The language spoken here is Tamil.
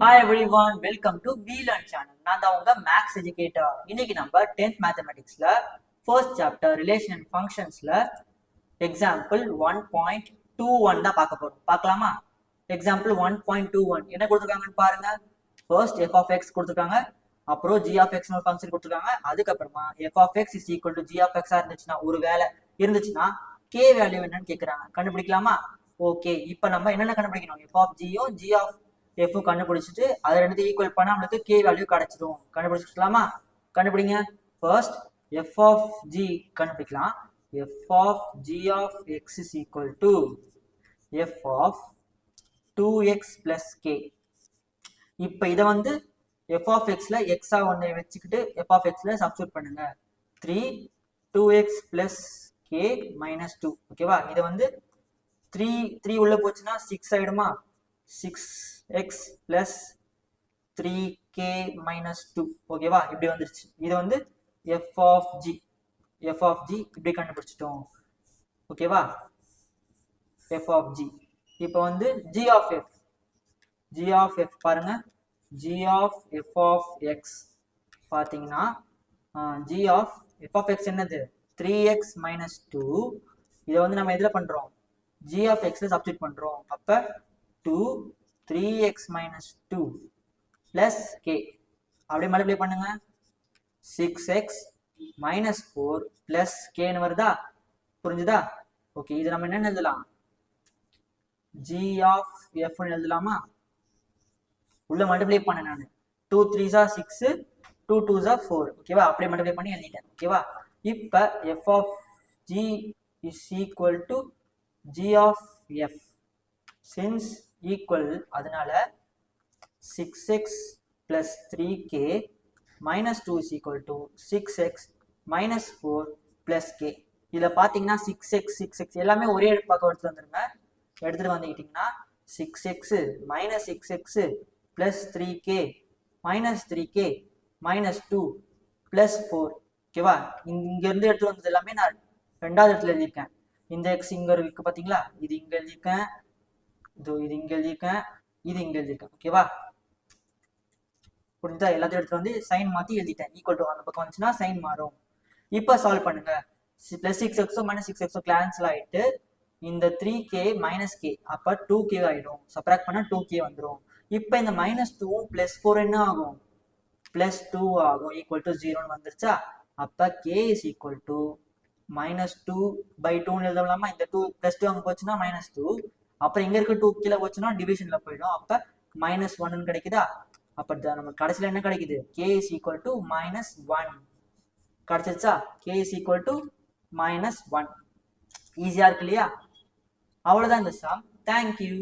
Hi everyone welcome to வீலன் சேனல் நான் தான் உங்க மேக்ஸ் எஜுகேட்டர் இன்னைக்கு நம்ம டென்த் மேத்தமெட்டிக்ஸ்ல first chapter relation and ஃபங்க்ஷன்ஸ்ல example one point two one தான் பார்க்க போறோம். பார்க்கலாமா? Example one point two one என்ன கொடுத்துருக்காங்கன்னு பாருங்க. ஃபர்ஸ்ட் எஃப் ஆஃப் எக்ஸ் கொடுத்துருக்காங்க. அப்புறம் ஜி ஆஃப் எக்ஸ் ஃபங்க்ஷன் கொடுத்துருக்காங்க. அதுக்கப்புறமா f of x is equal to g of எக்ஸா இருந்துச்சுன்னா ஒரு வேலை. இருந்துச்சுன்னா கே வேல்யூ என்னன்னு கேட்குறாங்க கண்டுபிடிக்கலாமா? ஓகே இப்போ நம்ம என்னென்ன கண்டுபிடிக்கணும்? எஃப் ஆஃப் ஜியும் ஜி ஆஃப் எஃப் கண்டுபிடிச்சிட்டு அதை ரெண்டு ஈக்குவல் பண்ணால் நம்மளுக்கு கே வேல்யூ கிடச்சிடும் கண்டுபிடிச்சிக்கலாமா கண்டுபிடிங்க. ஃபர்ஸ்ட் எஃப் ஆஃப் ஜி கண்டுபிடிக்கலாம். F of g of x is equal to f of two x plus k இப்போ இதை வந்து எஃப் ஆஃப் எக்ஸில் எக்ஸாக ஒன்று வச்சுக்கிட்டு எஃப் ஆஃப் எக்ஸில் சப்ஸ்டியூட் பண்ணுங்க. Three two x plus k minus two ஓகேவா இதை வந்து த்ரீ த்ரீ உள்ளே போச்சுன்னா six ஆகிடுமா 6x plus 3k minus 2 ஓகேவா இப்படி வந்துருச்சு. இது வந்து f of g. f of g இப்படி கண்டுபிடிச்சிட்டோம். ஓகேவா f of g. இப்போ வந்து g of f. g of f பாருங்க. g of f of x. பார்த்தீங்கன்னா g of f of x என்னது? 3x minus 2 இதை வந்து நம்ம எதில் பண்ணுறோம் g of x-ல சப்ஸ்டிட் பண்ணுறோம் அப்போ two three x minus two plus k அப்படியே மல்டிப்ளை பண்ணுங்க. Six x minus four plus கேன்னு வருதா? புரிஞ்சுதா? ஓகே இது நம்ம என்ன எழுதலாம்? ஜி ஆஃப் எஃப்னு எழுதலாமா? உள்ள மல்டிப்ளை பண்ண நான். டூ த்ரீஸா சிக்ஸ் டூ டூ ஃபோர் ஓகேவா அப்படியே மல்டிப்ளை பண்ணி எழுதிட்டேன். ஓகேவா இப்போ f of g is equal to g of f since equal அதனால six x plus three k minus two is equal to six x minus four plus k இதில் பார்த்தீங்கன்னா சிக்ஸ் எக்ஸ் சிக்ஸ் எக்ஸ் எல்லாமே ஒரே பக்கம் எடுத்துகிட்டு வந்துருங்க. எடுத்துகிட்டு வந்துக்கிட்டிங்கன்னா six x minus six x plus three k minus three k minus two plus four ஓகேவா இங்கேருந்து எடுத்து வந்தது எல்லாமே நான் ரெண்டாவது இடத்துல எழுதியிருக்கேன். இந்த எக்ஸ் இங்கே இருக்கு பார்த்தீங்களா இது இங்கே எழுதியிருக்கேன். இது இது இங்கே எழுதியிருக்கேன். இது இங்கே எழுதியிருக்கேன். ஓகேவா புரிஞ்சா எல்லாத்தையும் எடுத்து வந்து சைன் மாற்றி எழுதிட்டேன். ஈக்குவல் டு அந்த பக்கம் வந்துச்சுன்னா சைன் மாறும். இப்போ சால்வ் பண்ணுங்க. ப்ளஸ் சிக்ஸ் எக்ஸோ மைனஸ் சிக்ஸ் எக்ஸோ கேன்சல் ஆகிட்டு இந்த த்ரீ கே மைனஸ் கே அப்போ டூ கே ஆகிடும் சப்ராக்ட் பண்ணால் டூ கே வந்துடும் இப்போ இந்த மைனஸ் டூவும் ப்ளஸ் ஃபோர் என்ன ஆகும்? ப்ளஸ் டூ ஆகும். ஈக்குவல் டு ஜீரோன்னு வந்துருச்சா? அப்போ k is equal to minus two by டூன்னு எழுதலாமா? இந்த டூ ப்ளஸ் டூ அங்கே போச்சுன்னா மைனஸ் டூ அப்புறம் இங்கே இருக்க டூ கீழே போச்சுன்னா டிவிஷனில் போயிடும். அப்போ மைனஸ் ஒன்னு கிடைக்குதா? அப்ப நம்ம கடைசியில் என்ன கிடைக்குது? K is equal to minus one கிடைச்சிருச்சா? K is equal to minus one ஈஸியாக இருக்கு இல்லையா? அவ்வளவுதான் இந்த சம் தேங்க்யூ